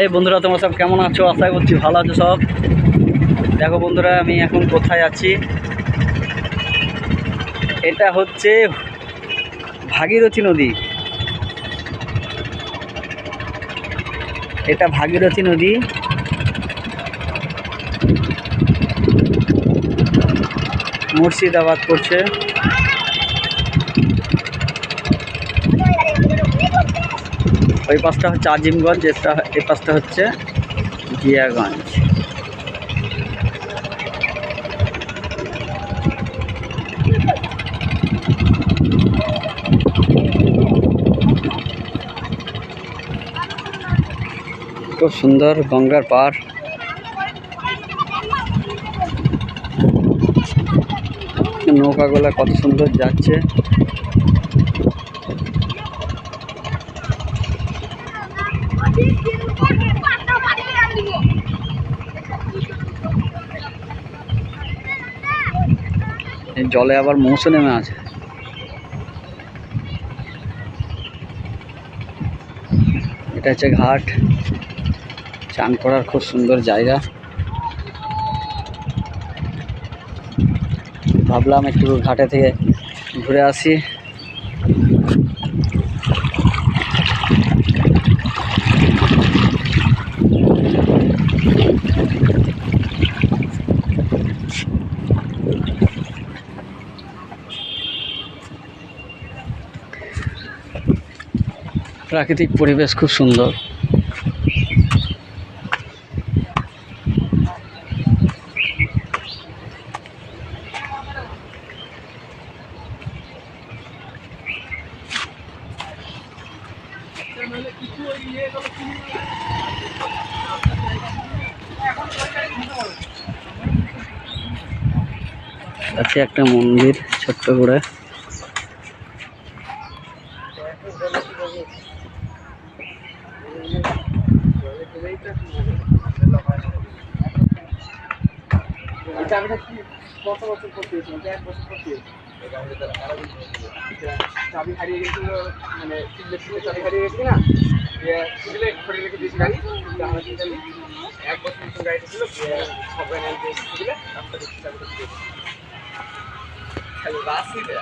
এই বন্ধুরা, তোমরা সব কেমন আছো? আশা করছি ভালো আছো সব। দেখো বন্ধুরা, আমি এখন কোথায় আছি? এটা হচ্ছে ভাগীরথী নদী। এটা ভাগীরথী নদী। মুর্শিদাবাদ পড়ছে। ওই পাশটা হচ্ছে আজিমগঞ্জ এটা এই পাশটা হচ্ছে জিয়াগঞ্জ। খুব সুন্দর গঙ্গার পাড় নৌকাগুলো কত সুন্দর যাচ্ছে। জলে আবার মৌসু নেমে আছে। এটা হচ্ছে ঘাট। চান করার খুব সুন্দর জায়গা। ভাবলাম একটু ঘাটে থেকে ঘুরে আসি। প্রাকৃতিক পরিবেশ খুব সুন্দর। আছে একটা মন্দির ছোট্ট করে চাবিটা কি কত বছর করতে হয়েছিল এক বছর করতে চাবি হারিয়ে গেছিল মানে চাবি হারিয়ে গেছিল না করে রেখে গাড়ি এক বছর গাড়িটা ছিল সব গাড়ি আনতে সিভিলে রাস্তা দেখছি চাবিটা খালি বাস নিতে